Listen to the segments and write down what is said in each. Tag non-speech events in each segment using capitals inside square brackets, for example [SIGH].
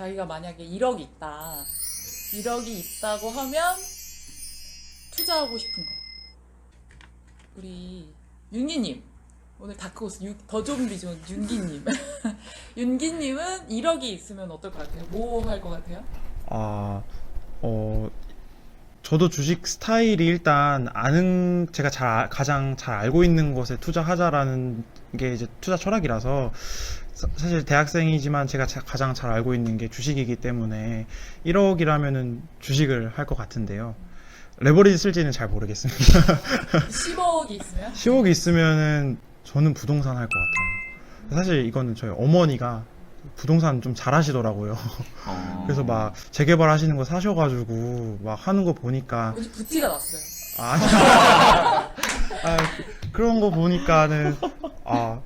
자기가 만약에 1억이 있다. 1억이 있다고 하면 투자하고 싶은 거. 우리 윤기님. 오늘 다크호스 유- 더 비전 윤기님. [LAUGHS] 윤기님은 1억이 있으면 어떨 것 같아요? 뭐 할 것 같아요? 아, 어, 저도 주식 스타일이 일단 아는, 제가 잘, 아- 가장 잘 알고 있는 것에 투자하자라는 게 이제 투자 철학이라서 사- 사실 대학생이지만 제가 자- 가장 잘 알고 있는 게 주식이기 때문에 1억이라면은 주식을 할 것 같은데요. 레버리지 쓸지는 잘 모르겠습니다. 10억이 있으면? 10억 있으면은 저는 부동산 할 것 같아요. 사실 이거는 저희 어머니가 부동산 좀 잘하시더라고요. 어. [LAUGHS] 그래서 막 재개발 하시는 거 사셔가지고 막 하는 거 보니까 왠지 부티가 났어요. 아, [LAUGHS] 아, 그- 그런 거 보니까는 아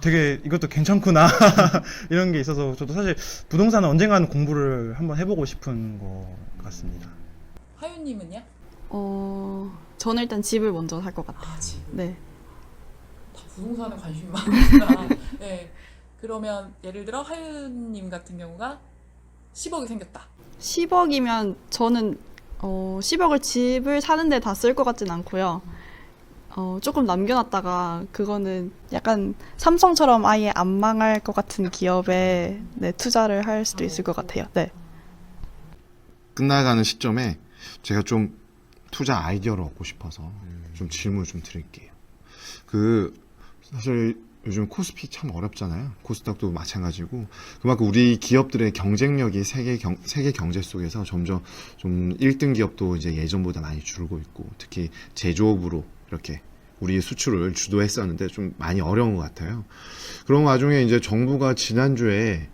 되게 이것도 괜찮구나 [LAUGHS] 이런 게 있어서 저도 사실 부동산은 언젠가는 공부를 한번 해보고 싶은 것 같습니다. 하윤님은요? 어, 저는 일단 집을 먼저 살 것 같아요. 아, 지 네. 다 부동산에 관심이 많구나. 네. 그러면 예를 들어 하윤님 같은 경우가 10억이 생겼다. 10억이면 저는 어, 10억을 집을 사는데 다 쓸 것 같진 않고요. 어, 조금 남겨놨다가 그거는 약간 삼성처럼 아예 안 망할 것 같은 기업에 네, 투자를 할 수도 있을 것 같아요. 네. 끝나가는 시점에 제가 좀 투자 아이디어를 얻고 싶어서 좀 질문을 좀 드릴게요. 그 사실 요즘 코스피 참 어렵잖아요. 코스닥도 마찬가지고 그만큼 우리 기업들의 경쟁력이 세계 경 세계 경제 속에서 점점 좀 1등 기업도 이제 예전보다 많이 줄고 있고 특히 제조업으로 이렇게 우리 수출을 주도했었는데 좀 많이 어려운 것 같아요. 그런 와중에 이제 정부가 지난주에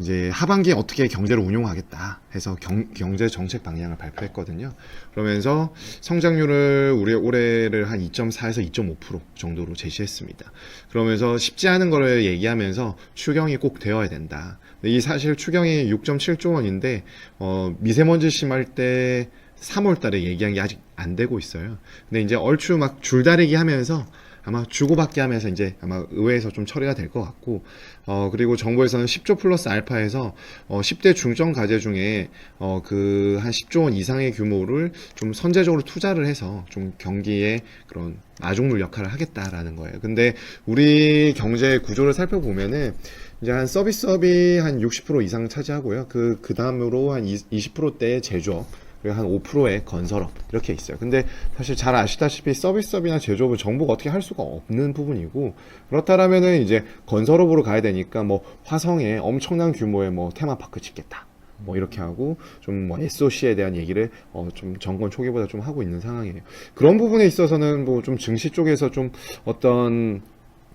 이제 하반기에 어떻게 경제를 운용하겠다 해서 경, 경제 정책 방향을 발표했거든요. 그러면서 성장률을 우리 올해를 한 2.4에서 2.5% 정도로 제시했습니다. 그러면서 쉽지 않은 거를 얘기하면서 추경이 꼭 되어야 된다. 이 사실 추경이 6.7조 원인데 어, 미세먼지 심할 때 3월 달에 얘기한 게 아직 안 되고 있어요. 근데 이제 얼추 막 줄다리기 하면서 아마 주고받기 하면서 이제 아마 의회에서 좀 처리가 될 것 같고, 어, 그리고 정부에서는 10조 플러스 알파에서, 어, 10대 중점 과제 중에, 어, 그, 한 10조 원 이상의 규모를 좀 선제적으로 투자를 해서 좀 경기에 그런 마중물 역할을 하겠다라는 거예요. 근데 우리 경제 구조를 살펴보면은, 이제 한 서비스업이 한 60% 이상 차지하고요. 그, 그 다음으로 한 20%대의 제조업, 그리고 한 5%의 건설업 이렇게 있어요. 근데 사실 잘 아시다시피 서비스업이나 제조업은 정부가 어떻게 할 수가 없는 부분이고 그렇다라면은 이제 건설업으로 가야 되니까 뭐 화성에 엄청난 규모의 뭐 테마파크 짓겠다. 뭐 이렇게 하고 좀 뭐 SOC에 대한 얘기를 어 좀 정권 초기보다 좀 하고 있는 상황이에요. 그런 부분에 있어서는 뭐 좀 증시 쪽에서 좀 어떤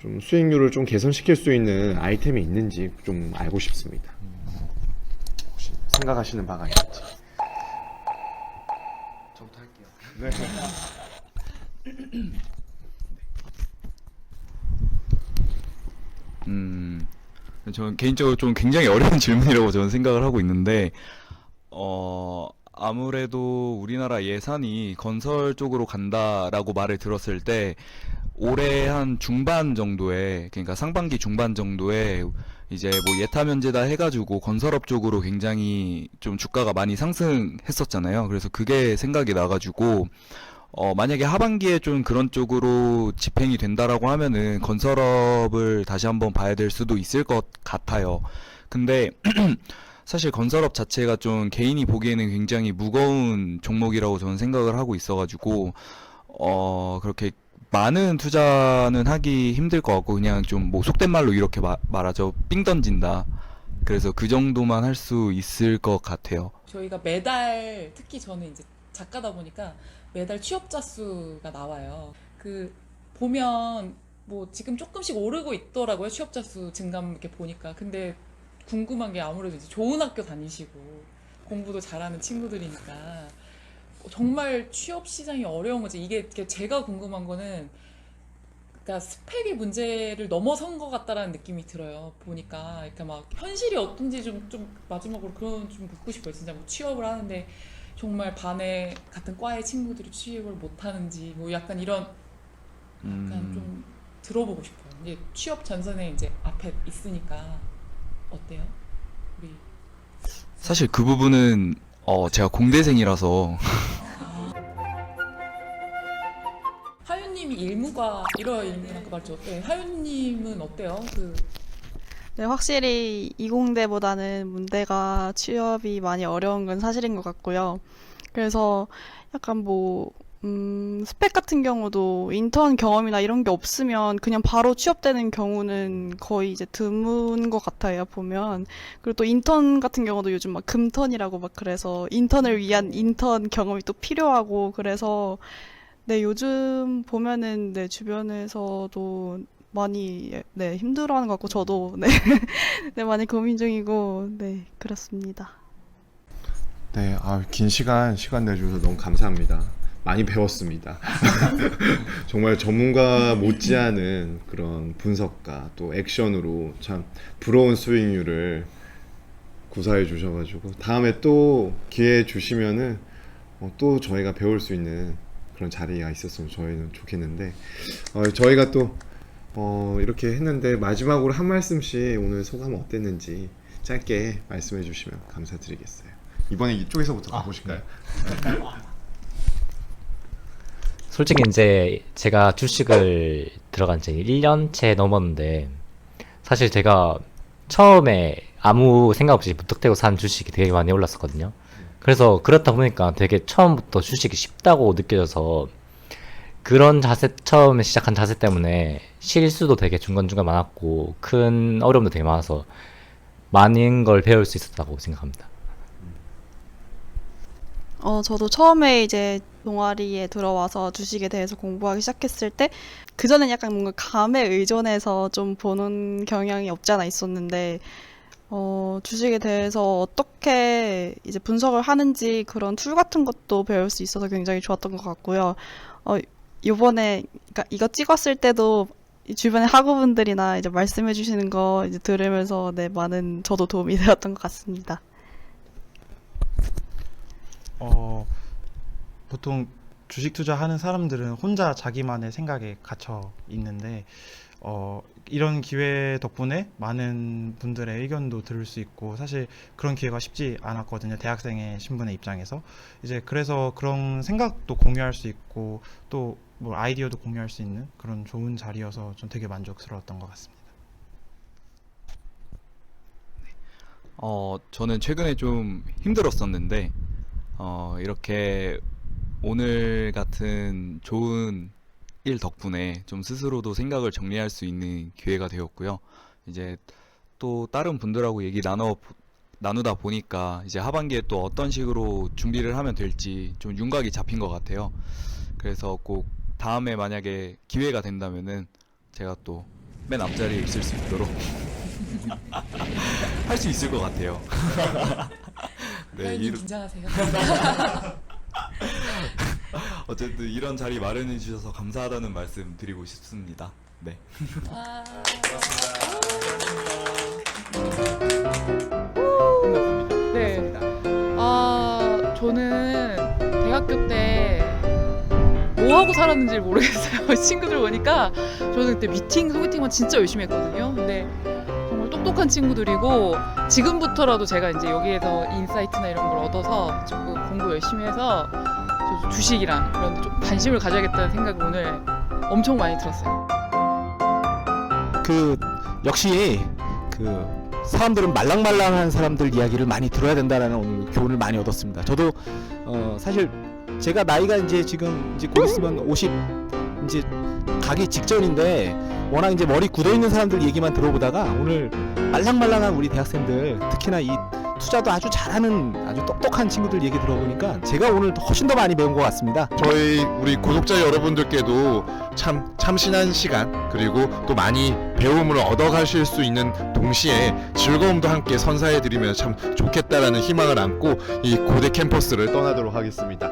좀 수익률을 좀 개선시킬 수 있는 아이템이 있는지 좀 알고 싶습니다. 혹시 생각하시는 바가 있는지. 할게요. 네. 음, 저는 개인적으로 좀 굉장히 어려운 [LAUGHS] 질문이라고 저는 생각을 하고 있는데, 어, 아무래도 우리나라 예산이 건설 쪽으로 간다라고 말을 들었을 때, 올해 한 중반 정도에, 그러니까 상반기 중반 정도에 이제 뭐 예타 면제다 해가지고 건설업 쪽으로 굉장히 좀 주가가 많이 상승했었잖아요. 그래서 그게 생각이 나가지고, 어, 만약에 하반기에 좀 그런 쪽으로 집행이 된다라고 하면은 건설업을 다시 한번 봐야 될 수도 있을 것 같아요. 근데 [CLEARS THROAT] 사실 건설업 자체가 좀 개인이 보기에는 굉장히 무거운 종목이라고 저는 생각을 하고 있어가지고, 어, 그렇게 많은 투자는 하기 힘들 것 같고, 그냥 좀 뭐 속된 말로 이렇게 마- 말하죠. 삥 던진다. 그래서 그 정도만 할 수 있을 것 같아요. 저희가 매달 특히 저는 이제 작가다 보니까 매달 취업자 수가 나와요. 그 보면 뭐 지금 조금씩 오르고 있더라고요. 취업자 수 증감 이렇게 보니까. 근데 궁금한 게 아무래도 이제 좋은 학교 다니시고 공부도 잘하는 친구들이니까 정말 취업 시장이 어려운 거지. 이게 제가 궁금한 거는 그러니까 스펙의 문제를 넘어선 것 같다라는 느낌이 들어요. 보니까 그러니까 막 현실이 어떤지 좀 좀 마지막으로 그런 좀 묻고 싶어요. 진짜 뭐 취업을 하는데 정말 반에 같은 과의 친구들이 취업을 못 하는지 뭐 약간 이런 약간 음, 좀 들어보고 싶어요. 이제 취업 전선에 이제 앞에 있으니까 어때요? 우리 사실 그 부분은 어, 제가 공대생이라서 [LAUGHS] 하윤님이 일무가 이러 일무랑 그 말죠. 네, 하윤님은 어때요? 그 네, 확실히 이공대보다는 문대가 취업이 많이 어려운 건 사실인 것 같고요. 그래서 약간 뭐, 음, 스펙 같은 경우도 인턴 경험이나 이런 게 없으면 그냥 바로 취업되는 경우는 거의 이제 드문 것 같아요, 보면. 그리고 또 인턴 같은 경우도 요즘 막 금턴이라고 막 그래서 인턴을 위한 인턴 경험이 또 필요하고 그래서 네, 요즘 보면은 네, 주변에서도 많이 네, 힘들어하는 것 같고 저도 네, [LAUGHS] 네, 많이 고민 중이고 네, 그렇습니다. 네, 아, 긴 시간 시간 내주셔서 너무 감사합니다. 많이 배웠습니다. [LAUGHS] 정말 전문가 못지않은 그런 분석과 또 액션으로 참 부러운 스윙률을 구사해 주셔가지고 다음에 또 기회 주시면은 어, 또 저희가 배울 수 있는 그런 자리가 있었으면 저희는 좋겠는데 어, 저희가 또 어, 이렇게 했는데 마지막으로 한 말씀씩 오늘 소감 어땠는지 짧게 말씀해 주시면 감사드리겠어요. 이번에 이쪽에서부터 가보실까요? [LAUGHS] 솔직히 이제 제가 주식을 들어간 지 1년째 넘었는데 사실 제가 처음에 아무 생각 없이 무턱대고 산 주식이 되게 많이 올랐었거든요. 그래서 그렇다 보니까 되게 처음부터 주식이 쉽다고 느껴져서 그런 자세, 처음에 시작한 자세 때문에 실수도 되게 중간중간 많았고 큰 어려움도 되게 많아서 많은 걸 배울 수 있었다고 생각합니다. 어, 저도 처음에 이제 동아리에 들어와서 주식에 대해서 공부하기 시작했을 때 그전엔 약간 뭔가 감에 의존해서 좀 보는 경향이 없지 않아 있었는데 어, 주식에 대해서 어떻게 이제 분석을 하는지 그런 툴 같은 것도 배울 수 있어서 굉장히 좋았던 것 같고요. 어, 요번에 그러니까 이거 찍었을 때도 이 주변의 학우분들이나 이제 말씀해 주시는 거 이제 들으면서 네, 많은 저도 도움이 [LAUGHS] 되었던 것 같습니다. 어, 보통 주식 투자하는 사람들은 혼자 자기만의 생각에 갇혀 있는데 어, 이런 기회 덕분에 많은 분들의 의견도 들을 수 있고 사실 그런 기회가 쉽지 않았거든요. 대학생의 신분의 입장에서 이제 그래서 그런 생각도 공유할 수 있고 또 뭐 아이디어도 공유할 수 있는 그런 좋은 자리여서 좀 되게 만족스러웠던 것 같습니다. 어, 저는 최근에 좀 힘들었었는데, 어, 이렇게 오늘 같은 좋은 일 덕분에 좀 스스로도 생각을 정리할 수 있는 기회가 되었고요. 이제 또 다른 분들하고 얘기 나눠, 나누다 보니까 이제 하반기에 또 어떤 식으로 준비를 하면 될지 좀 윤곽이 잡힌 것 같아요. 그래서 꼭 다음에 만약에 기회가 된다면은 제가 또 맨 앞자리에 있을 수 있도록 [LAUGHS] 할 수 있을 것 같아요. [LAUGHS] 네, 하윤님 이런- 긴장하세요. [LAUGHS] [LAUGHS] 어쨌든 이런 자리 마련해 주셔서 감사하다는 말씀 드리고 싶습니다. 네. 와. 네. 아, 저는 대학교 때 뭐 하고 살았는지 모르겠어요. [LAUGHS] 친구들 보니까 저는 그때 미팅, 소개팅만 진짜 열심히 했거든요. 근데 정말 똑똑한 친구들이고 지금부터라도 제가 이제 여기에서 인사이트나 이런 걸 얻어서 조금 공부 열심히 해서 저 주식이랑 그런 데 좀 관심을 가져야겠다는 생각이 오늘 엄청 많이 들었어요. 그 역시 그 사람들은 말랑말랑한 사람들 이야기를 많이 들어야 된다라는 오늘 교훈을 많이 얻었습니다. 저도 어 사실 제가 나이가 이제 지금 이제 곧 있으면 50 이제 가기 직전인데 워낙 이제 머리 굳어 있는 사람들 얘기만 들어보다가 오늘 말랑말랑한 우리 대학생들 특히나 이 투자도 아주 잘하는 아주 똑똑한 친구들 얘기 들어보니까 제가 오늘 훨씬 더 많이 배운 것 같습니다. 저희 우리 구독자 여러분들께도 참 참신한 시간 그리고 또 많이 배움을 얻어가실 수 있는 동시에 즐거움도 함께 선사해드리면 참 좋겠다라는 희망을 안고 이 고대 캠퍼스를 떠나도록 하겠습니다.